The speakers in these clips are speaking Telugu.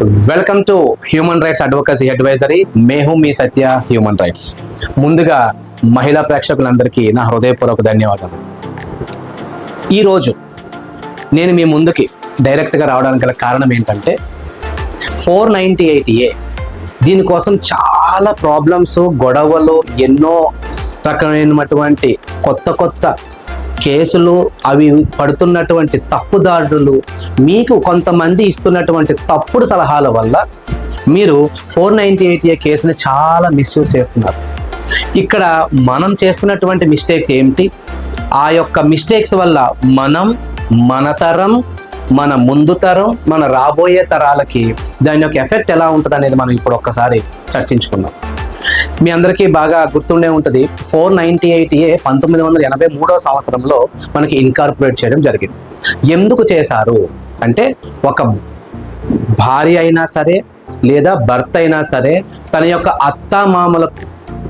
Welcome to human rights advocacy advisory మేహు మీ సత్య హ్యూమన్ రైట్స్ ముందుగా మహిళా ప్రేక్షకులందరికీ నా హృదయపూర్వక ధన్యవాదాలు. ఈరోజు నేను మీ ముందుకి డైరెక్ట్గా రావడానికి గల కారణం ఏంటంటే ఫోర్ నైంటీ ఎయిట్ ఏ దీనికోసం చాలా ప్రాబ్లమ్స్ గొడవలు ఎన్నో రకమైనటువంటి కొత్త కొత్త కేసులు అవి పడుతున్నటువంటి తప్పుదారులు మీకు కొంతమంది ఇస్తున్నటువంటి తప్పుడు సలహాల వల్ల మీరు ఫోర్ నైంటీ ఎయిట్ ఏ కేసుని చాలా మిస్యూజ్ చేస్తున్నారు. ఇక్కడ మనం చేస్తున్నటువంటి మిస్టేక్స్ ఏమిటి? ఆ యొక్క మిస్టేక్స్ వల్ల మనం మన తరం మన ముందు తరం మన రాబోయే తరాలకి దాని యొక్క ఎఫెక్ట్ ఎలా ఉంటుంది అనేది మనం ఇప్పుడు ఒక్కసారి చర్చించుకుందాం. మీ అందరికీ బాగా గుర్తుండే ఉంటుంది. ఫోర్ నైన్టీ ఎయిట్ ఏ పంతొమ్మిది వందల ఎనభై మూడో సంవత్సరంలో మనకి ఇన్కార్పొరేట్ చేయడం జరిగింది. ఎందుకు చేశారు? అంటే ఒక భార్య అయినా సరే లేదా భర్త అయినా సరే తన యొక్క అత్తామామల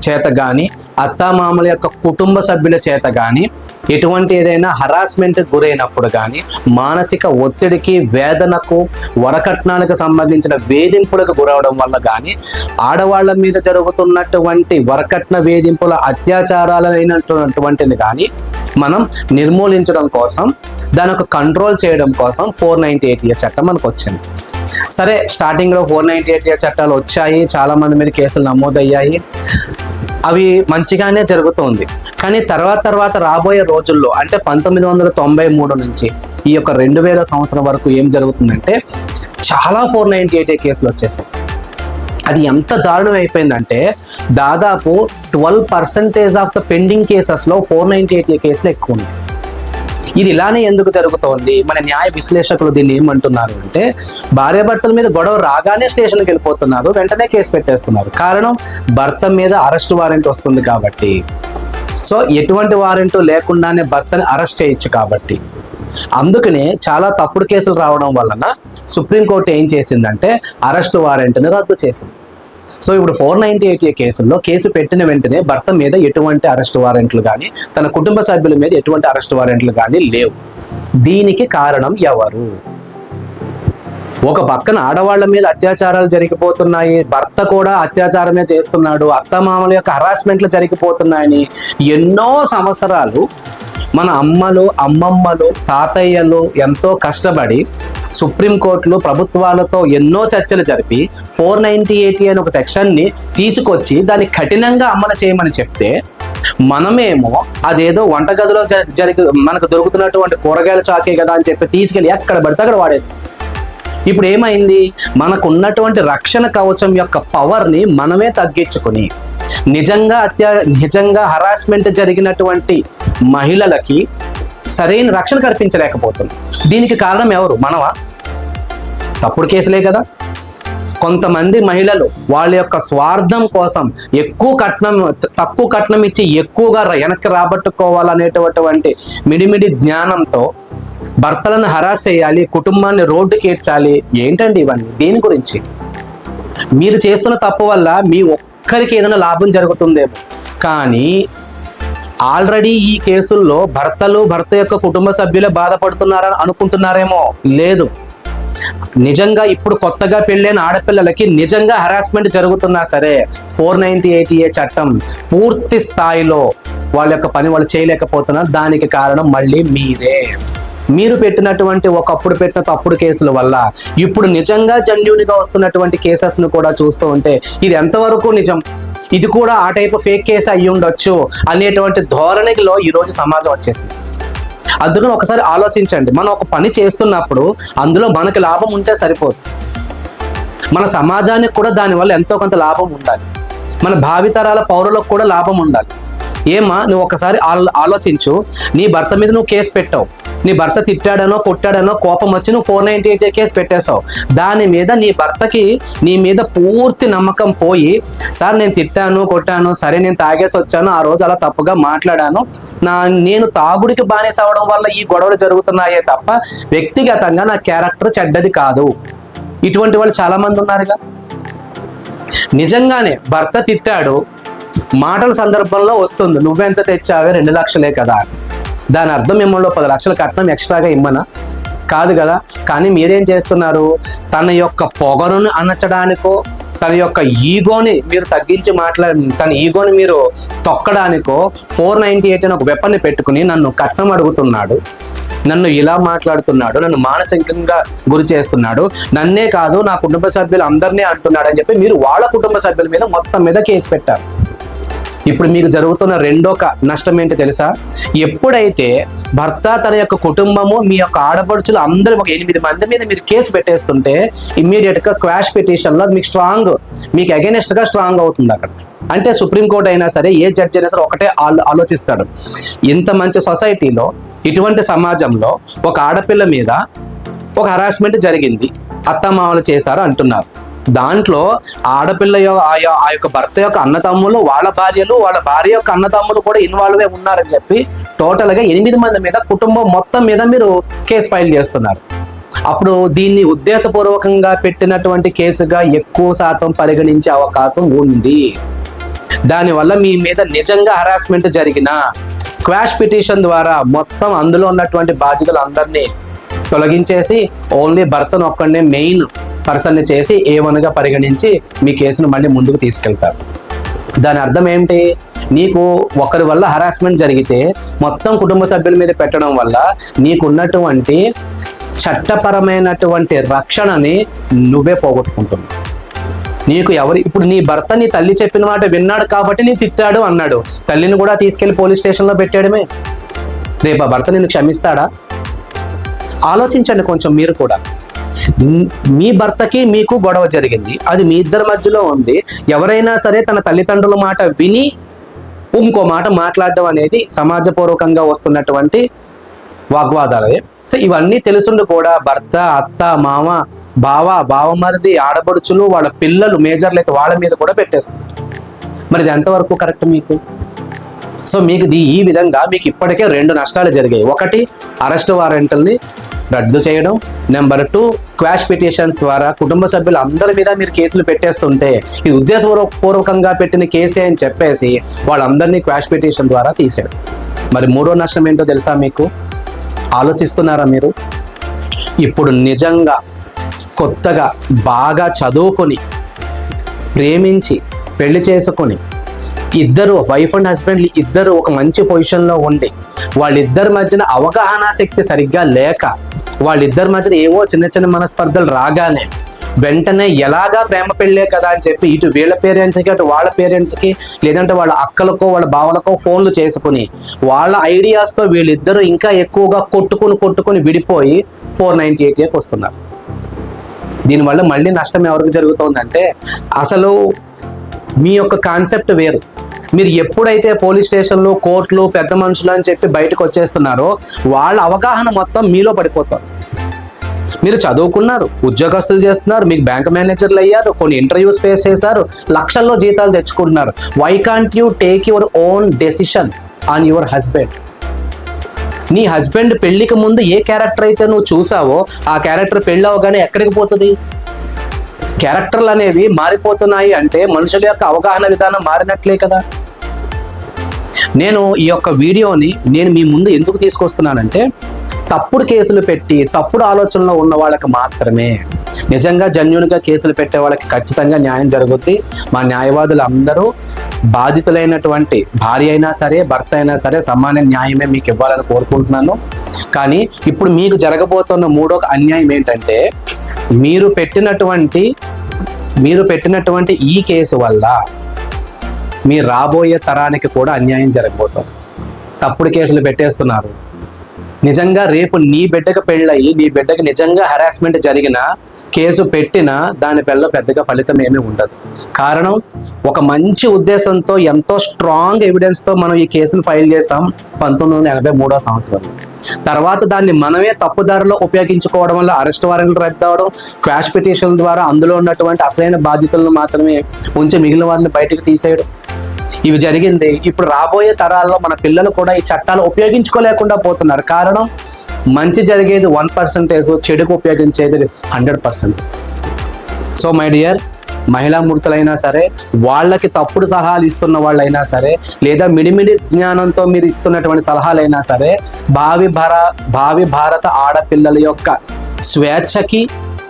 చేత కానీ అత్తామామల యొక్క కుటుంబ సభ్యుల చేత కానీ ఎటువంటి ఏదైనా హరాస్మెంట్ గురైనప్పుడు కానీ మానసిక ఒత్తిడికి వేదనకు వరకట్నాలకు సంబంధించిన వేధింపులకు గురవడం వల్ల కానీ ఆడవాళ్ళ మీద జరుగుతున్నటువంటి వరకట్న వేధింపుల అత్యాచారాలైనటువంటిని కానీ మనం నిర్మూలించడం కోసం దాని ఒక కంట్రోల్ చేయడం కోసం ఫోర్ నైంటీ ఎయిట్ ఇయర్ చట్టం మనకు వచ్చింది సరే స్టార్టింగ్లో ఫోర్ నైంటీ ఎయిట్ చట్టాలు వచ్చాయి. చాలా మంది మీద కేసులు నమోదయ్యాయి. అవి మంచిగానే జరుగుతుంది. కానీ తర్వాత తర్వాత రాబోయే రోజుల్లో అంటే పంతొమ్మిది వందల తొంభై మూడు నుంచి ఈ యొక్క రెండు వేల సంవత్సరం వరకు ఏం జరుగుతుందంటే చాలా ఫోర్ నైంటీ ఎయిట్ కేసులు వచ్చేసాయి. అది ఎంత దారుణం అయిపోయిందంటే దాదాపు twelve percentage of the pending కేసెస్లో ఫోర్ నైంటీ ఎయిట్ కేసులు ఎక్కువ ఉన్నాయి. ఇది ఇలానే ఎందుకు జరుగుతోంది? మన న్యాయ విశ్లేషకులు దీన్ని ఏమంటున్నారు అంటే భార్యాభర్తల మీద గొడవ రాగానే స్టేషన్కి వెళ్ళిపోతున్నారు వెంటనే కేసు పెట్టేస్తున్నారు. కారణం భర్త మీద అరెస్ట్ వారెంట్ వస్తుంది కాబట్టి. సో ఎటువంటి వారెంట్ లేకుండానే భర్తని అరెస్ట్ చేయొచ్చు కాబట్టి. అందుకనే చాలా తప్పుడు కేసులు రావడం వలన సుప్రీంకోర్టు ఏం చేసిందంటే అరెస్ట్ వారెంట్ని రద్దు చేసింది. సో ఇప్పుడు ఫోర్ నైన్టీ ఎయిట్ కేసుల్లో కేసు పెట్టిన వెంటనే భర్త మీద ఎటువంటి అరెస్ట్ వారెంట్లు కానీ తన కుటుంబ సభ్యుల మీద ఎటువంటి అరెస్ట్ వారెంట్లు కానీ లేవు. దీనికి కారణం ఎవరు? ఒక పక్కన ఆడవాళ్ళ మీద అత్యాచారాలు జరిగిపోతున్నాయి భర్త కూడా అత్యాచారమే చేస్తున్నాడు అత్తమామల యొక్క హరాస్మెంట్లు జరిగిపోతున్నాయని ఎన్నో సంవత్సరాలు మన అమ్మలు అమ్మమ్మలు తాతయ్యలు ఎంతో కష్టపడి సుప్రీంకోర్టులు ప్రభుత్వాలతో ఎన్నో చర్చలు జరిపి ఫోర్ నైన్టీ ఎయిటీ అని ఒక సెక్షన్ని తీసుకొచ్చి దాన్ని కఠినంగా అమలు చేయమని చెప్తే మనమేమో అదేదో వంటగదిలో జ- జరిగి మనకు దొరుకుతున్నటువంటి కూరగాయల చాకే కదా అని చెప్పి తీసుకెళ్ళి ఎక్కడ పడితే అక్కడ వాడేసాం ఇప్పుడు ఏమైంది? మనకున్నటువంటి రక్షణ కవచం యొక్క పవర్ని మనమే తగ్గించుకొని నిజంగా అత్యా నిజంగా హరాస్మెంట్ జరిగినటువంటి మహిళలకి సరైన రక్షణ కల్పించలేకపోతుంది. దీనికి కారణం ఎవరు? మనమా? తప్పుడు కేసులే కదా. కొంతమంది మహిళలు వాళ్ళ యొక్క స్వార్థం కోసం ఎక్కువ కట్నం తక్కువ కట్నం ఇచ్చి ఎక్కువగా వెనక్కి రాబట్టుకోవాలనేటటువంటి మిడిమిడి జ్ఞానంతో భర్తలను హరాస్ చేయాలి కుటుంబాన్ని రోడ్డుకి ఏడ్చాలి. ఏంటండి ఇవన్నీ? దేని గురించి. మీరు చేస్తున్న తప్పు వల్ల మీ ఒక్కరికి ఏదైనా లాభం జరుగుతుందేమో. కానీ ఆల్రెడీ ఈ కేసుల్లో భర్తలు భర్త యొక్క కుటుంబ సభ్యులే బాధపడుతున్నారని అనుకుంటున్నారేమో? లేదు. నిజంగా ఇప్పుడు కొత్తగా పెళ్ళైన ఆడపిల్లలకి నిజంగా హరాస్మెంట్ జరుగుతున్నా సరే ఫోర్ నైన్టీ ఎయిట్ ఏ చట్టం పూర్తి స్థాయిలో వాళ్ళ యొక్క పని వాళ్ళు చేయలేకపోతున్నారు దానికి కారణం మళ్ళీ మీరే. మీరు పెట్టినటువంటి ఒకప్పుడు పెట్టిన తప్పుడు కేసుల వల్ల ఇప్పుడు నిజంగా జన్యునిగా వస్తున్నటువంటి కేసెస్ను కూడా చూస్తూ ఉంటే ఇది ఎంతవరకు నిజం? ఇది కూడా ఆ టైప్ ఫేక్ కేసు అయ్యి ఉండొచ్చు అనేటువంటి ధోరణిలో ఈరోజు సమాజం వచ్చేసింది. అందుకని ఒకసారి ఆలోచించండి. మనం ఒక పని చేస్తున్నప్పుడు అందులో మనకి లాభం ఉంటే సరిపోదు. మన సమాజానికి కూడా దానివల్ల ఎంతో కొంత లాభం ఉండాలి. మన భావితరాల పౌరులకు కూడా లాభం ఉండాలి. ఏమా నువ్వు ఒకసారి ఆలో- ఆలోచించు. నీ భర్త మీద నువ్వు కేసు పెట్టావు. నీ భర్త తిట్టాడనో కొట్టాడనో కోపం వచ్చి నువ్వు ఫోర్ నైన్టీ ఎయిట్ కేసు పెట్టేశావు. దాని మీద నీ భర్తకి నీ మీద పూర్తి నమ్మకం పోయి సార్ నేను తిట్టాను కొట్టాను సరే నేను తాగేసి వచ్చాను ఆ రోజు అలా తప్పుగా మాట్లాడాను. నా నేను తాగుడికి బానిస అవడం వల్ల ఈ గొడవలు జరుగుతున్నాయే తప్ప వ్యక్తిగతంగా నా క్యారెక్టర్ చెడ్డది కాదు. ఇటువంటి వాళ్ళు చాలా మంది ఉన్నారుగా. నిజంగానే భర్త తిట్టాడు మాటల సందర్భంలో వస్తుంది. నువ్వెంత తెచ్చావే? రెండు లక్షలే కదా దాని అర్థం మిమ్మల్ని పది లక్షల కట్నం ఎక్స్ట్రాగా ఇమ్మనా? కాదు కదా. కానీ మీరేం చేస్తున్నారు? తన యొక్క పొగరును అనచడానికో తన యొక్క ఈగోని మీరు తగ్గించి మాట్లా తన ఈగోని మీరు తొక్కడానికో ఫోర్ నైంటీ ఎయిట్ అని ఒక వెపన్ని పెట్టుకుని నన్ను కట్నం అడుగుతున్నాడు. నన్ను ఇలా మాట్లాడుతున్నాడు. నన్ను మానసికంగా గురి చేస్తున్నాడు. నన్నే కాదు నా కుటుంబ సభ్యులు అందరినీ అంటున్నాడు అని చెప్పి మీరు వాళ్ళ కుటుంబ సభ్యుల మీద మొత్తం మీద కేసు పెట్టారు. ఇప్పుడు మీకు జరుగుతున్న రెండో నష్టం ఏంటి తెలుసా? ఎప్పుడైతే భర్త తన యొక్క కుటుంబము మీ యొక్క ఆడపడుచులు అందరూ ఒక ఎనిమిది మంది మీద మీరు కేసు పెట్టేస్తుంటే ఇమ్మీడియట్గా క్వాష్ పిటిషన్లో మీకు స్ట్రాంగ్ మీకు అగైనెస్ట్గా స్ట్రాంగ్ అవుతుంది అక్కడ. అంటే సుప్రీంకోర్టు అయినా సరే ఏ జడ్జి అయినా సరే ఒకటే ఆలోచిస్తాడు. ఇంత మంచి సొసైటీలో ఇటువంటి సమాజంలో ఒక ఆడపిల్ల మీద ఒక హరాస్మెంట్ జరిగింది. అత్తమామలు చేశారు అంటున్నారు. దాంట్లో ఆడపిల్ల ఆ ఆ యొక్క భర్త యొక్క అన్నతమ్ములు వాళ్ళ భార్యలు వాళ్ళ భార్య యొక్క అన్నతమ్ములు కూడా ఇన్వాల్వ్ అయి ఉన్నారని చెప్పి టోటల్గా ఎనిమిది మంది మీద కుటుంబం మొత్తం మీద మీరు కేసు ఫైల్ చేస్తున్నారు. అప్పుడు దీన్ని ఉద్దేశపూర్వకంగా పెట్టినటువంటి కేసుగా ఎక్కువ శాతం పరిగణించే అవకాశం ఉంది. దానివల్ల మీ మీద నిజంగా హరాస్మెంట్ జరిగిన క్వాష్ పిటిషన్ ద్వారా మొత్తం అందులో ఉన్నటువంటి బాధ్యతలు అందరినీ తొలగించేసి ఓన్లీ భర్తను ఒక్కడనే మెయిన్ పర్సన్ని చేసి ఏవనగా పరిగణించి మీ కేసును మళ్ళీ ముందుకు తీసుకెళ్తారు. దాని అర్థం ఏంటి నీకు ఒకరి వల్ల హరాస్మెంట్ జరిగితే మొత్తం కుటుంబ సభ్యుల మీద పెట్టడం వల్ల నీకున్నటువంటి చట్టపరమైనటువంటి రక్షణని నువ్వే పోగొట్టుకుంటున్నావు. నీకు ఎవరు ఇప్పుడు నీ భర్త నీ తల్లి చెప్పిన మాట విన్నాడు కాబట్టి నీ తిట్టాడు అన్నాడు. తల్లిని కూడా తీసుకెళ్ళి పోలీస్ స్టేషన్లో పెట్టాడమే రేపు ఆ భర్త నిన్ను క్షమిస్తాడా? ఆలోచించండి కొంచెం మీరు కూడా. మీ భర్తకి మీకు గొడవ జరిగింది. అది మీ ఇద్దరి మధ్యలో ఉంది. ఎవరైనా సరే తన తల్లిదండ్రుల మాట విని ఇంకో మాట మాట్లాడడం అనేది సమాజపూర్వకంగా వస్తున్నటువంటి వాగ్వాదాలే. సో ఇవన్నీ తెలుసుండి కూడా భర్త అత్త మామ బావ బావమరిది ఆడపడుచులు వాళ్ళ పిల్లలు మేజర్లు అయితే వాళ్ళ మీద కూడా పెట్టేస్తున్నారు. మరి ఇది ఎంతవరకు కరెక్ట్ మీకు? సో మీకు ఈ విధంగా మీకు ఇప్పటికే రెండు నష్టాలు జరిగాయి. ఒకటి అరెస్ట్ వారెంట్ని రద్దు చేయడం. నెంబర్ టూ క్వాష్ పిటిషన్స్ ద్వారా కుటుంబ సభ్యులు అందరి మీద మీరు కేసులు పెట్టేస్తుంటే ఇది ఉద్దేశపూర్వకంగా పెట్టిన కేసే అని చెప్పేసి వాళ్ళందరినీ క్వాష్ పిటిషన్ ద్వారా తీసాడు మరి మూడో నష్టం ఏంటో తెలుసా మీకు? ఆలోచిస్తున్నారా మీరు? ఇప్పుడు నిజంగా కొత్తగా బాగా చదువుకొని ప్రేమించి పెళ్ళి చేసుకొని ఇద్దరు వైఫ్ అండ్ హస్బెండ్ ఇద్దరు ఒక మంచి పొజిషన్లో ఉండి వాళ్ళిద్దరి మధ్యన అవగాహన శక్తి సరిగ్గా లేక వాళ్ళిద్దరి మధ్యన ఏవో చిన్న చిన్న మనస్పర్ధలు రాగానే వెంటనే ఎలాగా ప్రేమ పెళ్ళే కదా అని చెప్పి ఇటు వీళ్ళ పేరెంట్స్కి అటు వాళ్ళ పేరెంట్స్కి లేదంటే వాళ్ళ అక్కలకో వాళ్ళ బావలకో ఫోన్లు చేసుకుని వాళ్ళ ఐడియాస్తో వీళ్ళిద్దరూ ఇంకా ఎక్కువగా కొట్టుకుని కొట్టుకుని విడిపోయి ఫోర్ నైంటీ ఎయిట్ వస్తున్నారు. దీనివల్ల మళ్ళీ నష్టం ఎవరికి జరుగుతుందంటే అసలు మీ యొక్క కాన్సెప్ట్ వేరు. మీరు ఎప్పుడైతే పోలీస్ స్టేషన్లు కోర్టులు పెద్ద మనుషులు అని చెప్పి బయటకు వచ్చేస్తున్నారో వాళ్ళ అవగాహన మొత్తం మీలో పడిపోతారు. మీరు చదువుకున్నారు ఉద్యోగస్తులు చేస్తున్నారు మీకు బ్యాంక్ మేనేజర్లు అయ్యారు కొన్ని ఇంటర్వ్యూస్ ఫేస్ చేశారు లక్షల్లో జీతాలు తెచ్చుకుంటున్నారు. Why can't you take your own decision on your husband నీ హస్బెండ్ పెళ్ళికి ముందు ఏ క్యారెక్టర్ అయితే నువ్వు చూసావో ఆ క్యారెక్టర్ పెళ్ళి అవగానే ఎక్కడికి పోతుంది? క్యారెక్టర్లు అనేవి మారిపోతున్నాయి అంటే మనుషుల యొక్క అవగాహన విధానం మారినట్లే కదా. నేను ఈ యొక్క వీడియోని నేను మీ ముందు ఎందుకు తీసుకొస్తున్నానంటే తప్పుడు కేసులు పెట్టి తప్పుడు ఆలోచనలో ఉన్న వాళ్ళకి మాత్రమే. నిజంగా జన్యునిగా కేసులు పెట్టే వాళ్ళకి ఖచ్చితంగా న్యాయం జరుగుద్ది. మా న్యాయవాదులు అందరూ బాధితులైనటువంటి భార్య అయినా సరే భర్త అయినా సరే సమాన న్యాయమే మీకు ఇవ్వాలని కోరుకుంటున్నాను. కానీ ఇప్పుడు మీకు జరగబోతున్న మూడో అన్యాయం ఏంటంటే మీరు పెట్టినటువంటి మీరు పెట్టినటువంటి ఈ కేసు వల్ల మీ రాబోయే తరానికి కూడా అన్యాయం జరగబోతుంది. తప్పుడు కేసులు పెట్టేస్తున్నారు. నిజంగా రేపు నీ బిడ్డకు పెళ్ళయి నీ బిడ్డకి నిజంగా హరాస్మెంట్ జరిగిన కేసు పెట్టినా దాని పిల్ల పెద్దగా ఫలితం ఏమీ ఉండదు. కారణం ఒక మంచి ఉద్దేశంతో ఎంతో స్ట్రాంగ్ ఎవిడెన్స్తో మనం ఈ కేసును ఫైల్ చేసాం పంతొమ్మిది వందల ఎనభై మూడో సంవత్సరం. తర్వాత దాన్ని మనమే తప్పుదారిలో ఉపయోగించుకోవడం వల్ల అరెస్ట్ వారెంట్లు రద్దు అవడం క్వాష్ పిటిషన్ ద్వారా అందులో ఉన్నటువంటి అసలైన బాధ్యతలను మాత్రమే ఉంచి మిగిలిన వారిని బయటకు తీసేయడం. ఇవి జరిగింది. ఇప్పుడు రాబోయే తరాల్లో మన పిల్లలు కూడా ఈ చట్టాలు ఉపయోగించుకోలేకుండా పోతున్నారు. కారణం మంచి జరిగేది వన్ పర్సెంటేజ్ చెడుకు ఉపయోగించేది hundred percentage. So my dear మహిళా మూర్తులైనా సరే వాళ్ళకి తప్పుడు సలహాలు ఇస్తున్న వాళ్ళైనా సరే లేదా మిడిమిడి జ్ఞానంతో మీరు ఇస్తున్నటువంటి సలహాలైనా సరే భావి భార భావి భారత ఆడపిల్లల యొక్క స్వేచ్ఛకి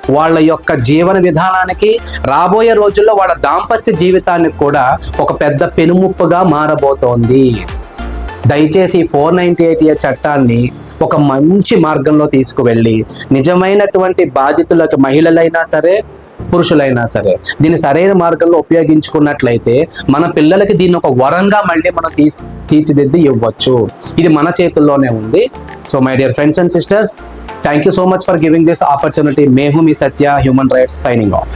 వాళ్ళ యొక్క జీవన విధానానికి రాబోయే రోజుల్లో వాళ్ళ దాంపత్య జీవితానికి కూడా ఒక పెద్ద పెనుముప్పుగా మారబోతోంది. దయచేసి ఫోర్ నైంటీ ఎయిట్ ఏ చట్టాన్ని ఒక మంచి మార్గంలో తీసుకువెళ్ళి నిజమైనటువంటి బాధితులకు మహిళలైనా సరే పురుషులైనా సరే దీన్ని సరైన మార్గంలో ఉపయోగించుకున్నట్లయితే మన పిల్లలకి దీన్ని ఒక వరంగా మళ్ళీ మనం తీసి తీర్చిదిద్ది ఇవ్వచ్చు. ఇది మన చేతుల్లోనే ఉంది. So my dear friends and sisters thank you so much for giving this opportunity మేము మీ Satya human rights signing off.